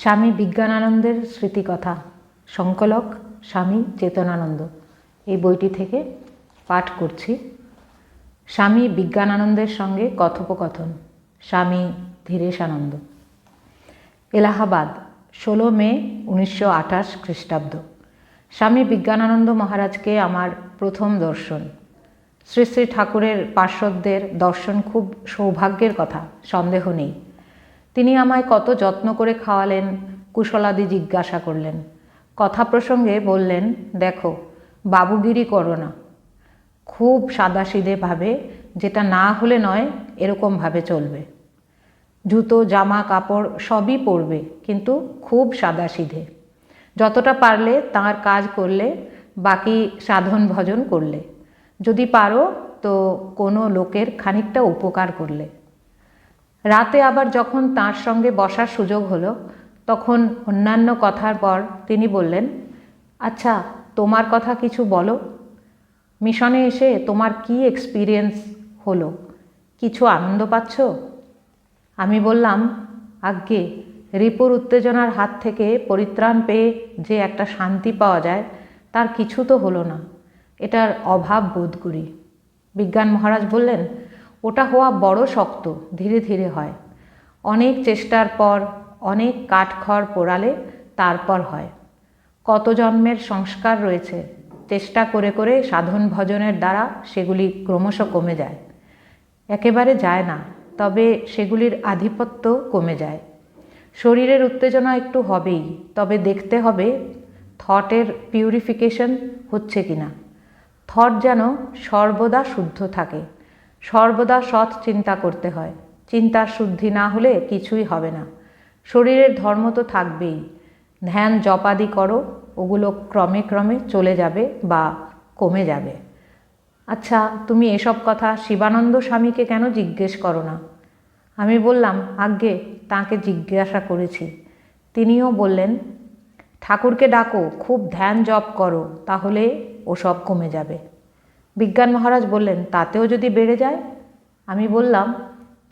স্বামী বিজ্ঞানানন্দের স্মৃতিকথা, সংকলক স্বামী চেতনানন্দ। এই বইটি থেকে পাঠ করছি। স্বামী বিজ্ঞানানন্দের সঙ্গে কথোপকথন, স্বামী ধীরেশানন্দ। এলাহাবাদ, ষোলো মে উনিশশো আঠাশ খ্রিস্টাব্দ। স্বামী বিজ্ঞানানন্দ মহারাজকে আমার প্রথম দর্শন। শ্রী শ্রী ঠাকুরের পার্শ্বদের দর্শন খুব সৌভাগ্যের কথা, সন্দেহ নেই। তিনি আমায় কত যত্ন করে খাওয়ালেন, কুশলাদি জিজ্ঞাসা করলেন। কথা প্রসঙ্গে বললেন, দেখো, বাবুগিরি করো না। খুব সাদাসিধেভাবে যেটা না হলে নয় এরকমভাবে চলবে। জুতো, জামা, কাপড় সবই পরবে, কিন্তু খুব সাদাসিধে। যতটা পারলে তার কাজ করলে, বাকি সাধন ভজন করলে। যদি পারো, তো কোনো লোকের খানিকটা উপকার করলে। রাতে আবার যখন তার সঙ্গে বসার সুযোগ হলো, তখন অন্যান্য কথার পর তিনি বললেন আচ্ছা তোমার কথা কিছু বলো। মিশনে এসে তোমার কি এক্সপিরিয়েন্স হলো? কিছু আনন্দ পাচ্ছ? আমি বললাম, আজ্ঞে, রিপুর উত্তেজনার হাত থেকে পরিত্রাণ পেয়ে যে একটা শান্তি পাওয়া যায়, তার কিছু তো হলো না। এটার অভাব বোধ করি। বিজ্ঞান মহারাজ বললেন ওটা হওয়া বড় শক্ত, ধীরে ধীরে হয়। অনেক চেষ্টার পর, অনেক কাঠখড় পোড়ালে তারপর হয়। কত জন্মের সংস্কার রয়েছে, চেষ্টা করে করে সাধন ভজনের দ্বারা সেগুলি ক্রমশ কমে যায়। একেবারে যায় না, তবে সেগুলির আধিপত্য কমে যায়। শরীরের উত্তেজনা একটু হবেই, তবে দেখতে হবে থটের পিউরিফিকেশন হচ্ছে কি না থট যেন সর্বদা শুদ্ধ থাকে সর্বদা সৎ চিন্তা করতে হয়। চিন্তার শুদ্ধি না হলে কিছুই হবে না। শরীরের ধর্ম তো থাকবেই। ধ্যান জপাদি করো, ওগুলো ক্রমে ক্রমে চলে যাবে বা কমে যাবে। আচ্ছা তুমি এসব কথা শিবানন্দ স্বামীকে কেন জিজ্ঞেস করো না? আমি বললাম, আজ্ঞে, তাকে জিজ্ঞাসা করেছি। তিনিও বললেন, ঠাকুরকে ডাকো, খুব ধ্যান জপ করো, তাহলে ওসব কমে যাবে। বিজ্ঞান মহারাজ বললেন, তাতেও যদি বেড়ে যায়? আমি বললাম,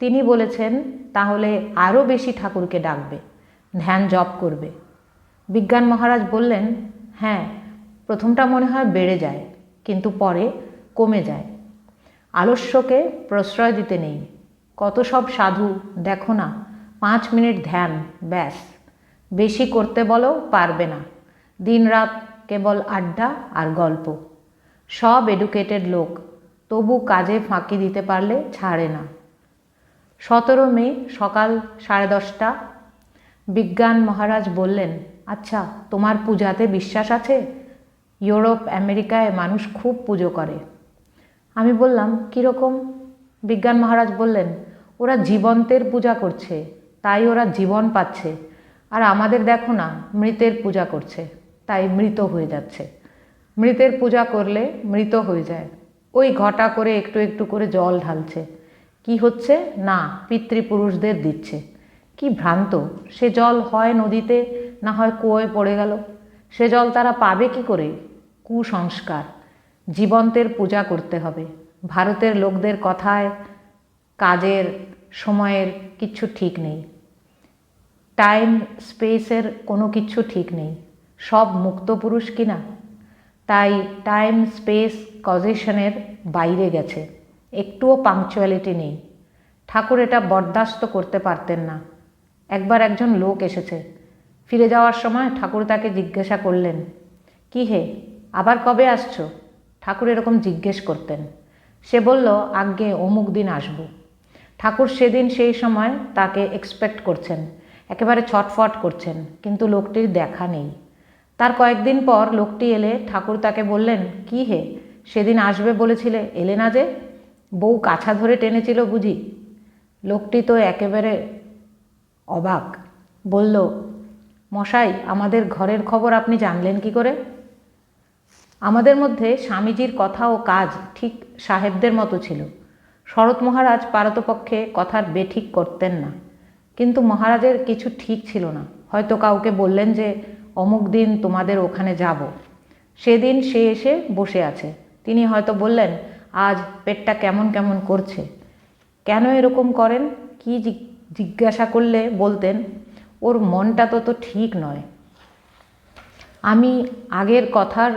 তিনি বলেছেন, তাহলে আরও বেশি ঠাকুরকে ডাকবে, ধ্যান জপ করবে। বিজ্ঞান মহারাজ বললেন হ্যাঁ প্রথমটা মনে হয় বেড়ে যায়, কিন্তু পরে কমে যায়। আলস্যকে প্রশ্রয় দিতে নেই। কত সব সাধু, দেখো না, পাঁচ মিনিট ধ্যান, ব্যাস। বেশি করতে বলো, পারবে না। দিনরাত কেবল আড্ডা আর গল্প। সব এডুকেটেড লোক, তবু কাজে ফাঁকি দিতে পারলে ছাড়ে না। সতেরো মে সকাল সাড়ে দশটা, বিজ্ঞান মহারাজ বললেন আচ্ছা তোমার পূজাতে বিশ্বাস আছে? ইউরোপ, আমেরিকায় মানুষ খুব পুজো করে। আমি বললাম কীরকম বিজ্ঞান মহারাজ বললেন, ওরা জীবন্তের পূজা করছে, তাই ওরা জীবন পাচ্ছে। আর আমাদের দেখো না, মৃতের পূজা করছে, তাই মৃত হয়ে যাচ্ছে। মৃতের পূজা করলে মৃত হয়ে যায়। ওই ঘটা করে একটু একটু করে জল ঢালছে। কি হচ্ছে? না, পিতৃপুরুষদের দিচ্ছে। কি ভ্রান্ত, সে জল হয় নদীতে, না হয় কুয়োয় পড়ে গেল। সে জল তারা পাবে কি করে? কুসংস্কার। জীবন্তের পূজা করতে হবে। ভারতের লোকদের কথায়, কাজের সময়ের কিচ্ছু ঠিক নেই। টাইম, স্পেসের কোনো কিচ্ছু ঠিক নেই। সব মুক্ত পুরুষ কিনা তাই টাইম স্পেস কজেশনের বাইরে গেছে। একটুও পাংচুয়ালিটি নেই। ঠাকুর এটা বরদাস্ত করতে পারতেন না। একবার একজন লোক এসেছে। ফিরে যাওয়ার সময় ঠাকুর তাকে জিজ্ঞাসা করলেন, কি হে, আবার কবে আসছো? ঠাকুর এরকম জিজ্ঞেস করতেন। সে বলল আজ্ঞে অমুক দিন আসব। ঠাকুর সেদিন সেই সময় তাকে এক্সপেক্ট করছেন। একেবারে ছটফট করছেন, কিন্তু লোকটির দেখা নেই। তার কয়েকদিন পর লোকটি এলে, ঠাকুর তাকে বললেন, কি হে? সেদিন আসবে বলেছিলে, এলে না যে? বউ কাছা ধরে টেনেছিল বুঝি? লোকটি তো একেবারে অবাক, বলল, মশাই, আমাদের ঘরের খবর আপনি জানলেন কি করে? আমাদের মধ্যে স্বামীজির কথা ও কাজ ঠিক সাহেবদের মতো ছিল। শরৎ মহারাজ পারতপক্ষে কথার বেঠিক করতেন না। কিন্তু মহারাজের কিছু ঠিক ছিল না। হয়তো কাউকে বললেন যে অমুক দিন তোমাদের ওখানে যাব। সেদিন সে এসে বসে আছে। তিনি হয়তো বললেন, আজ পেটটা কেমন কেমন করছে? কেন এরকম করেন? কি জিজ্ঞাসা করলে বলতেন? ওর মনটা তো তো ঠিক নয়। আমি আগের কথার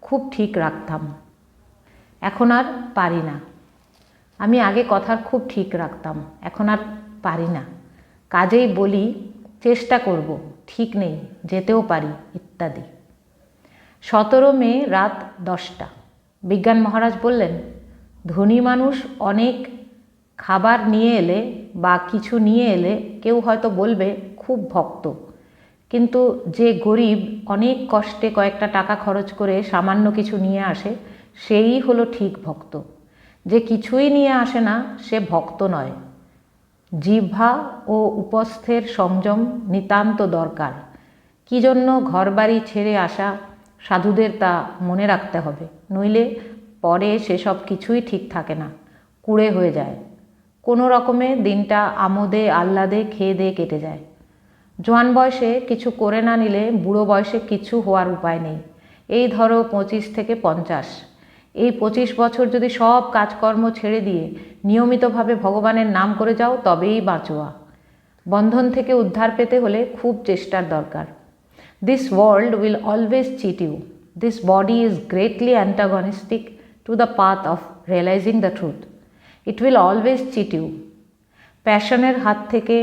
খুব ঠিক রাখতাম। এখন আর পারি না। আমি আগে কথার খুব ঠিক রাখতাম। এখন আর পারি না। কাজেই বলি, চেষ্টা করব। ঠিক নেই, যেতেও পারি ইত্যাদি। সতেরো মে রাত দশটা, বিজ্ঞান মহারাজ বললেন, ধনী মানুষ অনেক খাবার নিয়ে এলে বা কিছু নিয়ে এলে কেউ হয়তো বলবে, খুব ভক্ত। কিন্তু যে গরিব অনেক কষ্টে কয়েকটা টাকা খরচ করে সামান্য কিছু নিয়ে আসে, সেই হলো ঠিক ভক্ত। যে কিছুই নিয়ে আসে না, সে ভক্ত নয়। জিহ্বা ও উপস্থের সংযম নিতান্ত দরকার। কি জন্য ঘরবাড়ি ছেড়ে আসা সাধুদের তা মনে রাখতে হবে? নইলে পরে সেসব কিছুই ঠিক থাকে না, কুড়ে হয়ে যায়। কোনো রকমে দিনটা আমোদে আহ্লাদে খেয়ে দিয়ে কেটে যায়। জোয়ান বয়সে কিছু করে না নিলে বুড়ো বয়সে কিছু হওয়ার উপায় নেই। এই ধরো পঁচিশ থেকে পঞ্চাশ। এই পঁচিশ বছর যদি সব কাজকর্ম ছেড়ে দিয়ে নিয়মিতভাবে ভগবানের নাম করে যাও, তবেই বাঁচোয়া। বন্ধন থেকে উদ্ধার পেতে হলে খুব চেষ্টার দরকার। This world will always cheat you this body is greatly antagonistic to the path of realising the truth it will always cheat you প্যাশনের হাত থেকে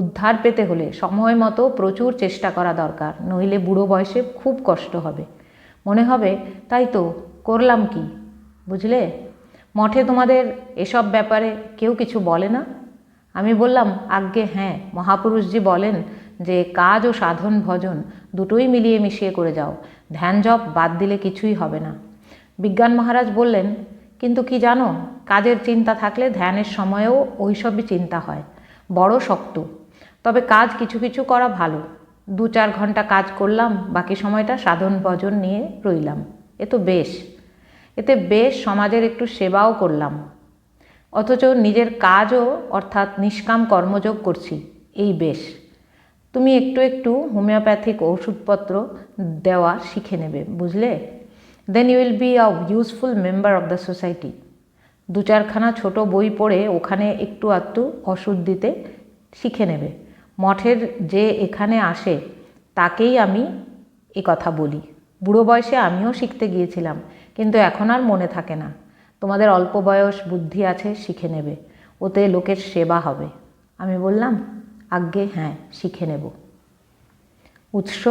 উদ্ধার পেতে হলে সময় মতো প্রচুর চেষ্টা করা দরকার। নইলে বুড়ো বয়সে খুব কষ্ট হবে। মনে হবে, তাই তো করলাম কি? বুঝলে? মঠে তোমাদের এসব ব্যাপারে কেউ কিছু বলে না? আমি বললাম, আজ্ঞে হ্যাঁ মহাপুরুষজি বলেন যে, কাজ ও সাধন ভজন দুটোই মিলিয়ে মিশিয়ে করে যাও। ধ্যান জপ বাদ দিলে কিছুই হবে না। বিজ্ঞান মহারাজ বললেন, কিন্তু কি জানো, কাজের চিন্তা থাকলে ধ্যানের সময়েও ওইসবই চিন্তা হয়। বড় শক্ত। তবে কাজ কিছু কিছু করা ভালো। দু চার ঘণ্টা কাজ করলাম, বাকি সময়টা সাধন ভজন নিয়ে রইলাম। এ তো বেশ। এতে বেশ সমাজের একটু সেবাও করলাম। অথচ নিজের কাজও অর্থাৎ নিষ্কাম কর্মযোগ করছি, এই বেশ। তুমি একটু একটু হোমিওপ্যাথিক ওষুধপত্র দেওয়া শিখে নেবে, বুঝলে? Then you will be a useful member of the society দু চারখানা ছোট বই পড়ে ওখানে একটু আধটু ওষুধ দিতে শিখে নেবে। মঠের যে এখানে আসে, তাকেই আমি এ কথা বলি। বুড়ো বয়সে আমিও শিখতে গিয়েছিলাম। কিন্তু এখন আর মনে থাকে না। তোমাদের অল্প বয়স বুদ্ধি আছে, শিখে নেবে। ওতে লোকের সেবা হবে। আমি বললাম, আজ্ঞে হ্যাঁ শিখে নেব। উৎস,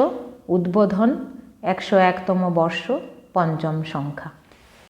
উদ্বোধন, একশো একতম বর্ষ, পঞ্চম সংখ্যা।